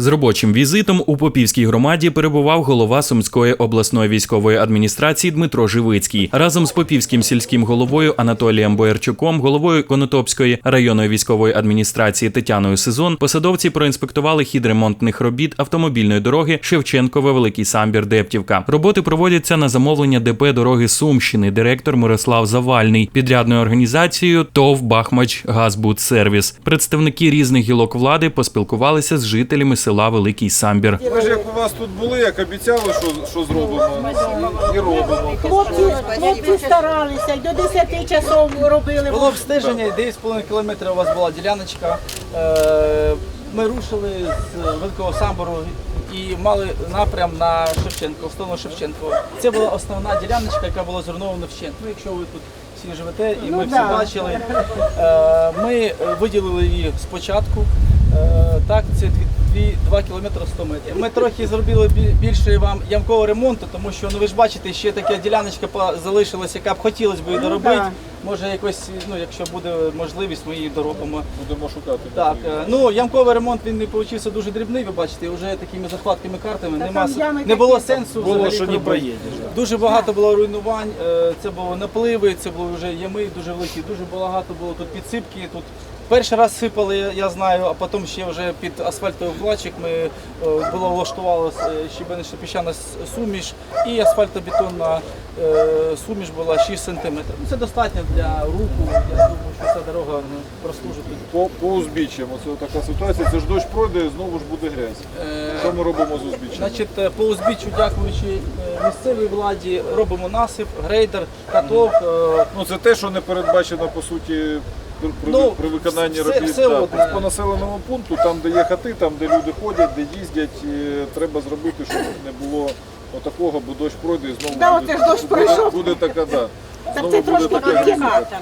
З робочим візитом у Попівській громаді перебував голова Сумської обласної військової адміністрації Дмитро Живицький. Разом з Попівським сільським головою Анатолієм Боярчуком, головою Конотопської районної військової адміністрації Тетяною Сезон, посадовці проінспектували хід ремонтних робіт автомобільної дороги Шевченкове Великий Самбір Дептівка. Роботи проводяться на замовлення ДП дороги Сумщини. Директор Мирослав Завальний, підрядною організацією ТОВ Бахмач Газбудсервіс. Представники різних гілок влади поспілкувалися з жителями села Великий Самбір. Ми ж як у вас тут були, як обіцяли, що, що зробимо, і робимо. Хлопці, хлопці старалися, до 10 часов робили. Було обстеження, 9,5 кілометрів у вас була діляночка. Е, Ми рушили з Великого Самбору і мали напрям на Шевченко, в сторону Шевченко. Це була основна діляночка, яка була зруйнована вщент. Ну, якщо ви тут всі живете, і ми всі да. бачили. Е, Ми виділили її спочатку. Е, Так, це 2 кілометри 100 метрів. Ми трохи зробили бі- більше вам ямкового ремонту, тому що ну ви ж бачите, ще така діляночка по- залишилася, яка б хотілося б її доробити. Може якось, ну якщо буде можливість, ми її доробимо. Будемо шукати. Так, е, ну ямковий ремонт він не вийшов дуже дрібний, ви бачите, вже такими захватками картами Та нема не було сенсу. Було, що не проїдеш, Дуже багато було руйнувань, е, це було напливи, це були вже ями дуже великі, дуже багато було тут підсипки. Тут перший раз сипали, я- знаю, а потім ще вже під асфальтовий вкладчик ми е, було влаштувало щебенично піщана суміш і асфальтобетонна е, суміш була 6 см. Ну, це достатньо для руху. Я думаю, що ця дорога ну, прослужить. По, по узбіччям, оце така ситуація. Це ж дощ пройде, знову ж буде грязь. Що ми робимо з узбіччям? Значить, е, по узбіччю, дякуючи е, місцевій владі, робимо насип, грейдер, каток. е, Ну це те, що не передбачено по суті. При, при, Ну, при виконанні все- робіт все да. одне. по населеному пункту, там де є хати, там де люди ходять, де їздять, е, треба зробити, щоб не було отакого, бо дощ пройде і знову Да, буде, оце ж дощ буде, пройшов. буде така, да. Так це трошки таке підтягати.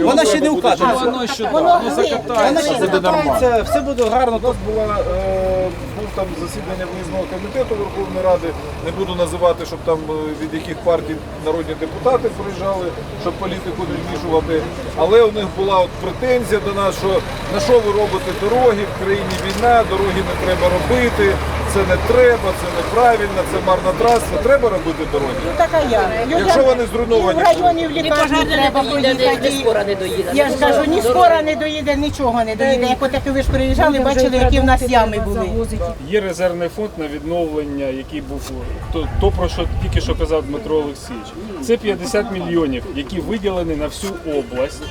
Вона ще не укатана. Воно ще Воно закатається, Вона ще закатається, все буде гарно. У нас була, е, був там засідання виїзного комітету Верховної Ради. Не буду називати, щоб там е, від яких партій народні депутати приїжджали, щоб політику не вмішувати. Але у них була от претензія до нас, що на що ви робите дороги, в країні війна, дороги не треба робити, це не треба, це неправильно, це марнотратство. Треба робити дороги. Ну така я. Якщо вони зруйновані, І в районі в лікарні треба поїхати. скоро не доїде. Я ж кажу, ні скоро не доїде, нічого не доїде. Як отаки ви ж приїжджали, бачили, які в нас ями були. Є резервний фонд на відновлення, який був то, то про що тільки що казав Дмитро Олексійович. Це 50 мільйонів, які виділені на всю область.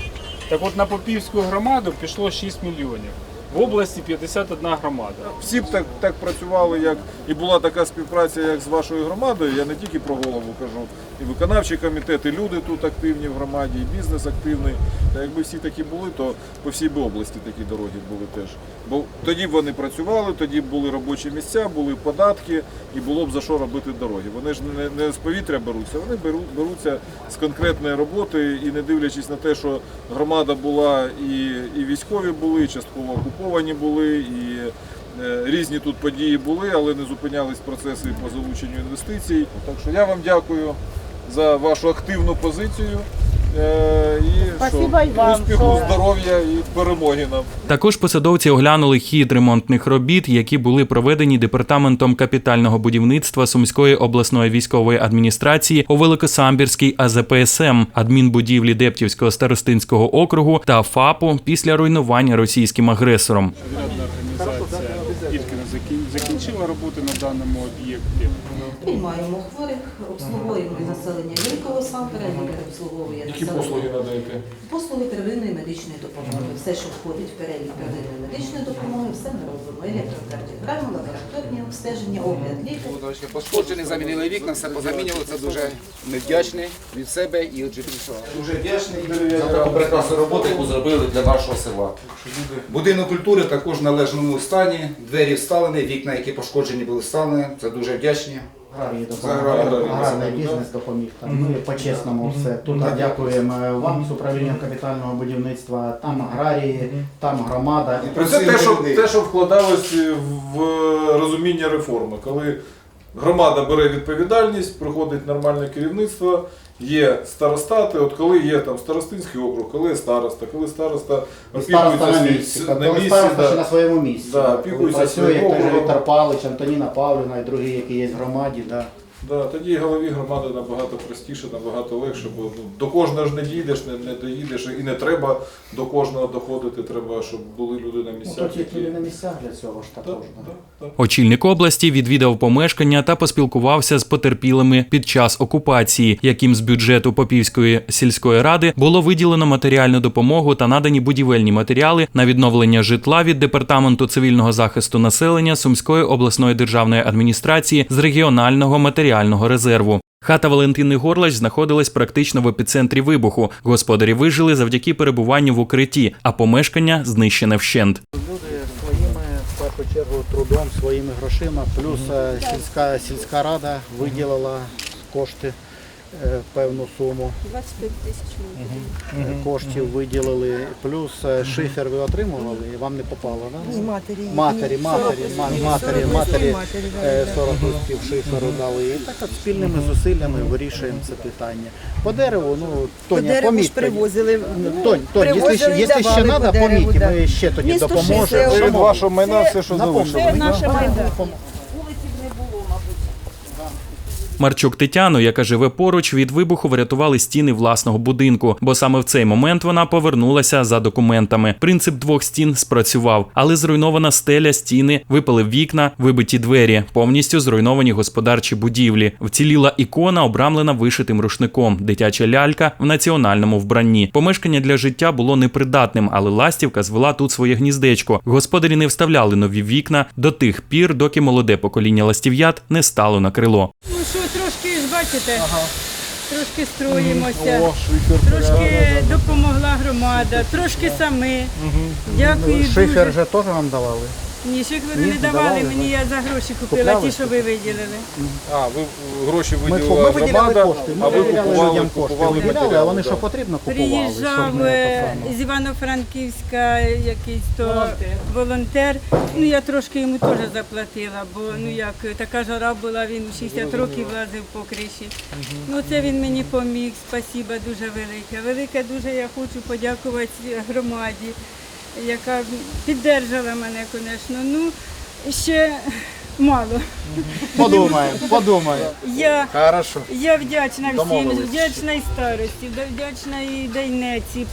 Так от на Попівську громаду пішло 6 мільйонів. В області 51 громада. всі б так, так працювали, як і була така співпраця, як з вашою громадою. Я не тільки про голову кажу, і виконавчий комітет, і люди тут активні в громаді, і бізнес активний. Та якби всі такі були, то по всій би області такі дороги були теж. Бо тоді б вони працювали, тоді б були робочі місця, були податки, і було б за що робити дороги. Вони ж не, з повітря беруться, вони беру, беруться з конкретної роботи і не дивлячись на те, що громада була і, і військові були, і частково окуповані були, і Різні тут події були, але не зупинялись процеси по залученню інвестицій. Так що я вам дякую за вашу активну позицію. Е, І що, успіху, здоров'я і перемоги нам. Також посадовці оглянули хід ремонтних робіт, які були проведені департаментом капітального будівництва Сумської обласної військової адміністрації у Великосамбірській АЗПСМ, адмінбудівлі Дептівського старостинського округу та ФАПу після руйнування російським агресором. Тільки не закін- закінчила роботи на даному об'єкті. Приймаємо хворих, обслуговуємо населення Великого Самбера, лікар обслуговує Які населення. надаєте? Послуги первинної медичної допомоги. Все, що входить в перелік первинної медичної допомоги, все ми робимо. Електрокардіограма, лабораторні обстеження, огляд. Трошки пошкоджені, замінили вікна, все позамінювали. Це дуже невдячний від себе і від села. Дуже вдячний за таку прекрасну роботу, яку зробили для нашого села. Будинок культури також в належному стані, двері вставлені, вікна, які пошкоджені були вставлені. Це дуже вдячні. Аграрії допомогли, аграрний да. бізнес допоміг там. Ми по-чесному все. Тут дякуємо вам з управлінням капітального будівництва, там аграрії, там громада. Це те, що, те, що вкладалось в розуміння реформи, коли громада бере відповідальність, приходить нормальне керівництво є старостати, от коли є там старостинський округ, коли є староста, коли староста Староста на свій- місці, на коли місці, староста да. ще на своєму місці. Да, Коли опікується працює, своїм як той же округом. Віктор Павлович, Антоніна Павлівна і другі, які є в громаді. Да. Да, тоді голові громади набагато простіше, набагато легше, бо ну, до кожного ж не дійдеш, не, не доїдеш, і не треба до кожного доходити, треба, щоб були люди на Ну, місцях. то тільки не на місцях для цього ж також. да, Да. да. Очільник області відвідав помешкання та поспілкувався з потерпілими під час окупації, яким з бюджету Попівської сільської ради було виділено матеріальну допомогу та надані будівельні матеріали на відновлення житла від департаменту цивільного захисту населення Сумської обласної державної адміністрації з регіонального матеріального резерву. Хата Валентини Горлач знаходилась практично в епіцентрі вибуху. Господарі вижили завдяки перебуванню в укритті, а помешкання знищене вщент. Люди своїми першу чергу трудом, своїми грошима, плюс е, сільська, сільська рада виділила кошти. Е, Певну суму 25 тисяч е, коштів виділили, плюс е, шифер ви отримували і вам не попало, да? матері. Матері, матері, ма- матері, матері е, 40 листків шиферу дали. І так от спільними зусиллями вирішуємо це питання. По дереву, ну, По Тоня, дереву ж поміть. привозили. Тонь, Тонь, якщо, Привозили ще- і якщо ще давали треба, дереву, поміть, да. ми ще тоді Місто допоможемо. Це від вашого майна все, що напомню. залишилось. Це наше майдан. Марчук Тетяну, яка живе поруч, від вибуху врятували стіни власного будинку, бо саме в цей момент вона повернулася за документами. Принцип двох стін спрацював, але зруйнована стеля, стіни, випали вікна, вибиті двері, повністю зруйновані господарчі будівлі. Вціліла ікона, обрамлена вишитим рушником, дитяча лялька в національному вбранні. Помешкання для життя було непридатним, але ластівка звела тут своє гніздечко. Господарі не вставляли нові вікна до тих пір, доки молоде покоління ластів'ят не стало на крило. Ну що, трошки Ага. трошки строїмося, О, шифер, трошки допомогла громада, трошки самі. Дякую Шифер дуже. вже теж вам давали? Ні, шиферу Ні, не не давали, давали, мені я за гроші купила ті, що ви виділили. А, ви гроші Ми, виділила ми виділяли громада, кошти, а ви виділяли купували, людям кошти. купували Виділяли, а матеріали. вони да. що потрібно купували. Приїжджав щоб е, саме. з Івано-Франківська якийсь то волонтер. Ну я трошки йому теж заплатила, бо ну як така жара була, він 60 років лазив по криші. Ну це він мені поміг. Спасіба дуже велике. Велике дуже я хочу подякувати громаді, яка піддержала мене, звісно. Ну ще мало. Подумаємо, подумаємо. Я Хорошо. я вдячна всім, Домовились. вдячна і старості, да, вдячна і Дейнеці і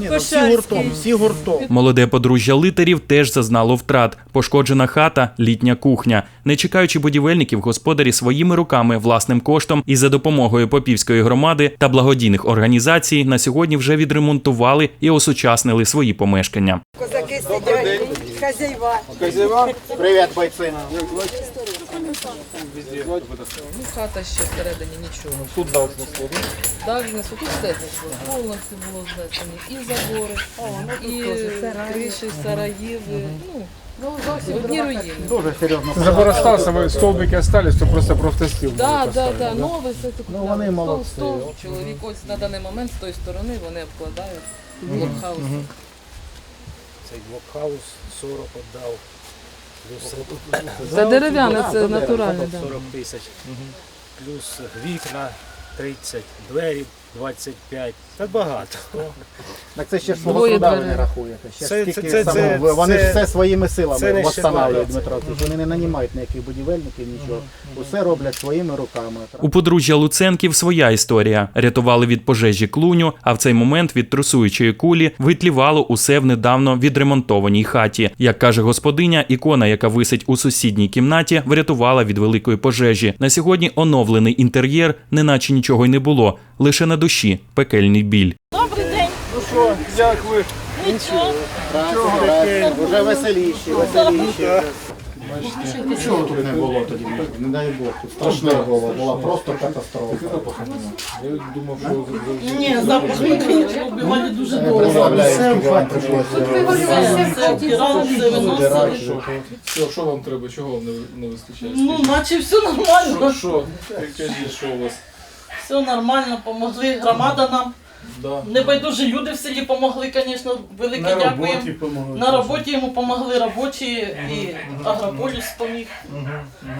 Ні, ну, всі гуртом, всі гуртом. Молоде подружжя литерів теж зазнало втрат. Пошкоджена хата, літня кухня. Не чекаючи будівельників, господарі своїми руками, власним коштом і за допомогою Попівської громади та благодійних організацій на сьогодні вже відремонтували і осучаснили свої помешкання. Козаки сидять, хазяйва. Привіт, бойці. Ну, хата ще всередині нічого. Тут дав знесло, да? Дах знесло, тут все знесло. Повністю було знесені і забори, і криші, сараїви. Ну, одні руїни. Дуже серйозно. Забор остався, столбики остались, то просто профтестил. Так, так, так, нове все тут. Ну, вони молодці. Стол, чоловік ось на даний момент з тої сторони вони обкладають блокхаус. Цей блокхаус 40 віддав. Це дерев'яне, це натуральне. 40 тисяч. Плюс вікна 30, двері 25. Це багато. Так це ще ж свого Двоє труда ви дверей. не рахуєте. Ще Це- ви- вони ж це- все своїми це силами не ще Дмитро. Вони не нанімають ніяких будівельників, нічого. Усе роблять своїми руками. У подружжя Луценків своя історія. Рятували від пожежі клуню, а в цей момент від трусуючої кулі витлівало усе в недавно відремонтованій хаті. Як каже господиня, ікона, яка висить у сусідній кімнаті, врятувала від великої пожежі. На сьогодні оновлений інтер'єр, неначе нічого й не було, лише на душі пекельний біль. Добрий день. Ну що, як ви? Нічого. Вже веселіші, веселіші. Нічого тут не було тоді, не дай Бог. Тут страшне було, була просто катастрофа. Я думав, що Ні, запах вбивали дуже Я представляю, скільки вам прийшлося що, що вам треба, чого вам не, вистачає? Ну, наче все нормально. що, що? Ти кажіть, що у вас? Все нормально, помогли. Громада нам Да. Небайдужі люди в селі допомогли, звісно, велике На дякуємо. роботі помогли. На роботі йому допомогли робочі і Агрополіс поміг,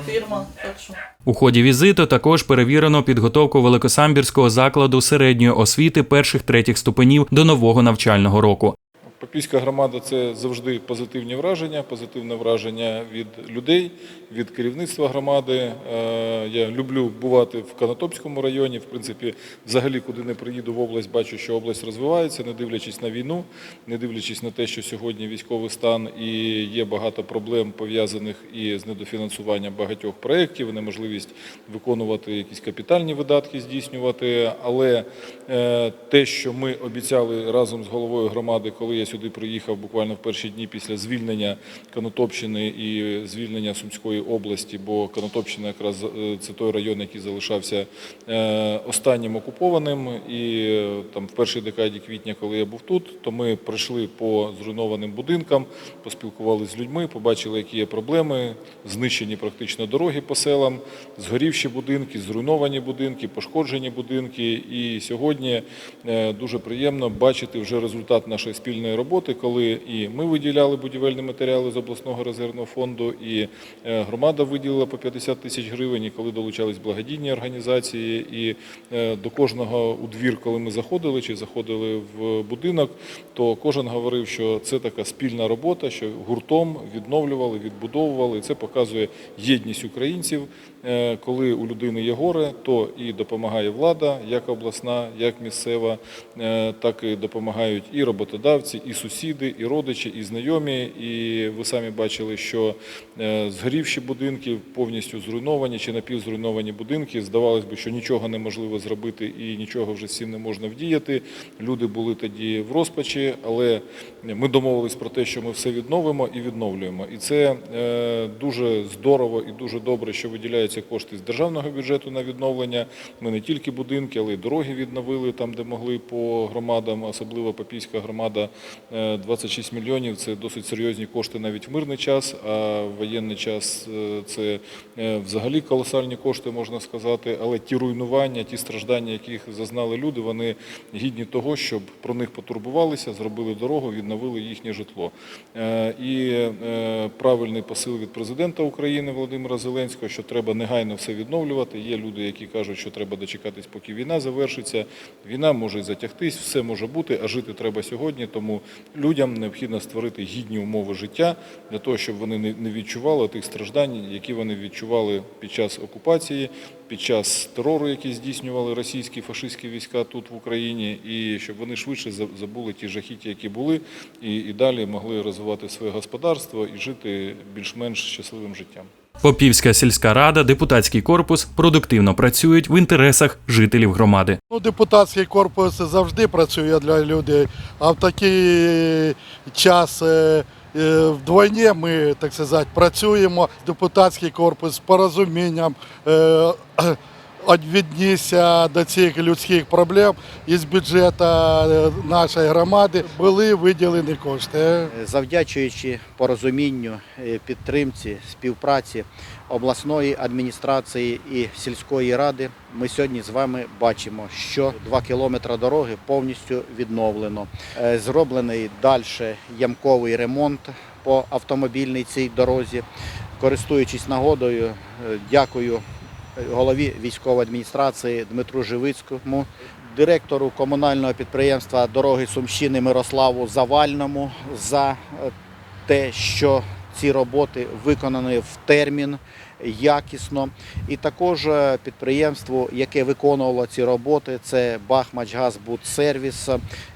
фірма. Так що. У ході візиту також перевірено підготовку Великосамбірського закладу середньої освіти перших третіх ступенів до нового навчального року. Попівська громада це завжди позитивні враження, позитивне враження від людей, від керівництва громади. Е, Я люблю бувати в Канатопському районі. В принципі, взагалі, куди не приїду в область, бачу, що область розвивається, не дивлячись на війну, не дивлячись на те, що сьогодні військовий стан і є багато проблем пов'язаних і з недофінансуванням багатьох проєктів, неможливість виконувати якісь капітальні видатки, здійснювати. Але е, те, що ми обіцяли разом з головою громади, коли я сюди приїхав буквально в перші дні після звільнення Конотопщини і звільнення Сумської області, бо Конотопщина якраз е, це той район, який залишався е, останнім окупованим. І е, там в першій декаді квітня, коли я був тут, то ми пройшли по зруйнованим будинкам, поспілкувалися з людьми, побачили, які є проблеми, знищені практично дороги по селам, згорівші будинки, зруйновані будинки, пошкоджені будинки. І сьогодні дуже приємно бачити вже результат нашої спільної роботи, коли і ми виділяли будівельні матеріали з обласного резервного фонду, і е, громада виділила по 50 тисяч гривень, і коли долучались благодійні організації, і е, до кожного у двір, коли ми заходили чи заходили в будинок, то кожен говорив, що це така спільна робота, що гуртом відновлювали, відбудовували. І це показує єдність українців. Е, Коли у людини є горе, то і допомагає влада, як обласна, як місцева, е, так і допомагають і роботодавці, і сусіди, і родичі, і знайомі. І ви самі бачили, що е, згорівші будинки повністю зруйновані чи напівзруйновані будинки. Здавалось би, що нічого неможливо зробити і нічого вже цим не можна вдіяти. Люди були тоді в розпачі, але ми домовились про те, що ми все відновимо і відновлюємо. І це дуже здорово і дуже добре, що виділяються кошти з державного бюджету на відновлення. Ми не тільки будинки, але й дороги відновили там, де могли по громадам, особливо Попівська громада. е, 26 мільйонів це досить серйозні кошти навіть в мирний час, а в воєнний час е, це е, взагалі колосальні кошти, можна сказати. Але ті руйнування, ті страждання, яких зазнали люди, вони гідні того, щоб про них потурбувалися, зробили дорогу, відновили їхнє житло. Е, І е, правильний посил від президента України Володимира Зеленського, що треба негайно все відновлювати. Є люди, які кажуть, що треба дочекатись, поки війна завершиться. Війна може затягтись, все може бути, а жити треба сьогодні. Тому людям необхідно створити гідні умови життя для того, щоб вони не відчували тих страждань, які вони відчували під час окупації, під час терору, який здійснювали російські фашистські війська тут в Україні, і щоб вони швидше забули ті жахіття, які були, і, і далі могли розвивати своє господарство і жити більш-менш щасливим життям. Попівська сільська рада, депутатський корпус продуктивно працюють в інтересах жителів громади. Ну, депутатський корпус завжди працює для людей, а в такий час е, е, вдвойні ми, так сказати, працюємо. Депутатський корпус з порозумінням е, віднісся до цих людських проблем. Із бюджету е, нашої громади були виділені кошти. Завдячуючи порозумінню, е, підтримці, співпраці обласної адміністрації і сільської ради, ми сьогодні з вами бачимо, що два кілометри дороги повністю відновлено. Е, Зроблений далі ямковий ремонт по автомобільній цій дорозі. Користуючись нагодою, е, дякую голові військової адміністрації Дмитру Живицькому, директору комунального підприємства дороги Сумщини Мирославу Завальному за е, те, що ці роботи виконані в термін якісно. І також е, підприємству, яке виконувало ці роботи, це Бахмачгазбудсервіс,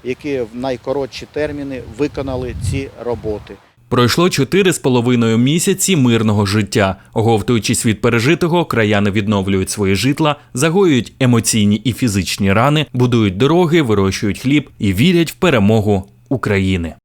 які в найкоротші терміни виконали ці роботи. Пройшло чотири з половиною місяці мирного життя. Оговтуючись від пережитого, краяни відновлюють свої житла, загоюють емоційні і фізичні рани, будують дороги, вирощують хліб і вірять в перемогу України.